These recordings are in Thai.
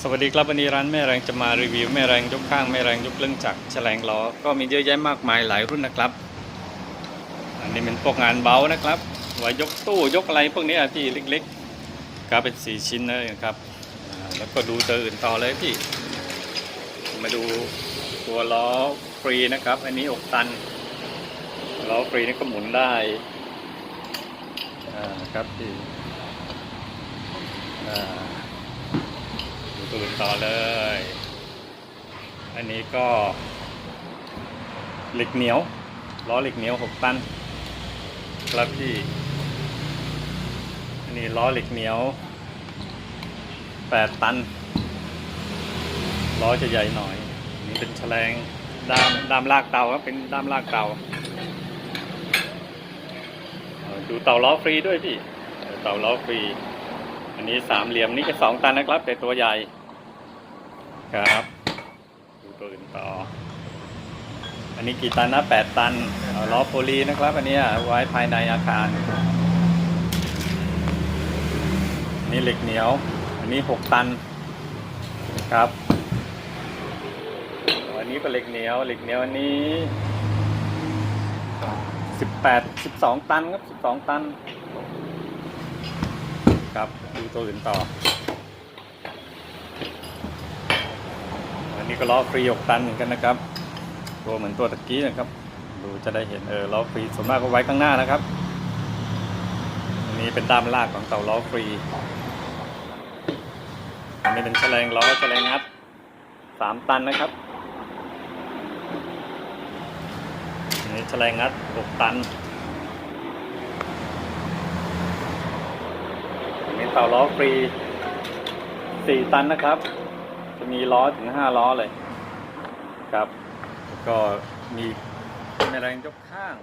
สวัสดีครับวันนี้ร้านแม่แรงจะมารีวิวแม่แรงยกข้างแม่แรงยกเรื่องจักรแฉลงล้อก็มีเยอะแยะมากมายหลายรุ่นนะครับ อันนี้เป็นพวกงานเบานะครับไว้ยกตู้ยกอะไรพวกนี้พี่เล็กๆก็เป็นสี่ชิ้นเลยนะครับแล้วก็ดูตัวอื่นต่อเลยพี่ มาดูตัวล้อฟรีนะครับ อันนี้อกตันล้อฟรีนี่ก็หมุนได้ครับพี่อ่า ตัวอื่นต่อเลย อันนี้ก็เหล็กเหนียวล้อเหล็กเหนียวหกตัน ครับพี่ อันนี้ล้อเหล็กเหนียวแปดตัน ล้อจะใหญ่หน่อยอนนี่เป็นแฉลงด้ามด้ามลากเตาครับเป็นด้ามลากเตา ดูเตาล้อฟรีด้วยพี่เออเตาล้อฟรี อันนี้สามเหลี่ยมนี่ก็สองตันนะครับ แต่ตัวใหญ่ ครับ ดูตัวอื่นต่อ อันนี้กี่ตันนะแปดตันล้อโพลีนะครับ อันนี้ไว้ภายในอาคาร นี่เหล็กเหนียว อันนี้หกตันครับอันนี้ก็นเหล็กเหนียว เหล็กเหนียวอันนี้สิบแปดสิบสองตันครับสิบสองตัน ครับ ดูตัวอื่นต่อ นี้ก็ล้อฟรีหกตันเหมือนกันนะครับตัวเหมือนตัวตะกี้นะครับ ดูจะได้เห็นเออล้อฟรีส่วนมากก็ไว้ข้างหน้านะครับอันนี้เป็นด้ามลากของเต่าล้อฟรีอันนี้เป็นแฉลงล้อแฉลงงัดสามตันนะครับอันนี้แฉลงงัดหกตันอันนี้เต่าล้อฟรีสี่ตันนะครับ มีล้อถึงห้าล้อเลย ครับ ก็มีแม่แรงยกข้าง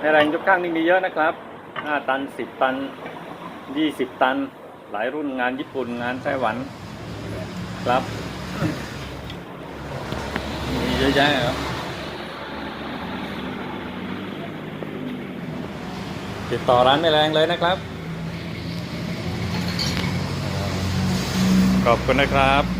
แม่แรงยกข้างนี่มีเยอะนะครับห้าตันสิบตันยี่สิบตัน หลายรุ่นงานญี่ปุ่นงานไต้หวันครับ มีเยอะแยะครับติดต่อร้านแม่แรงเลยนะครับ ขอบคุณนะครับ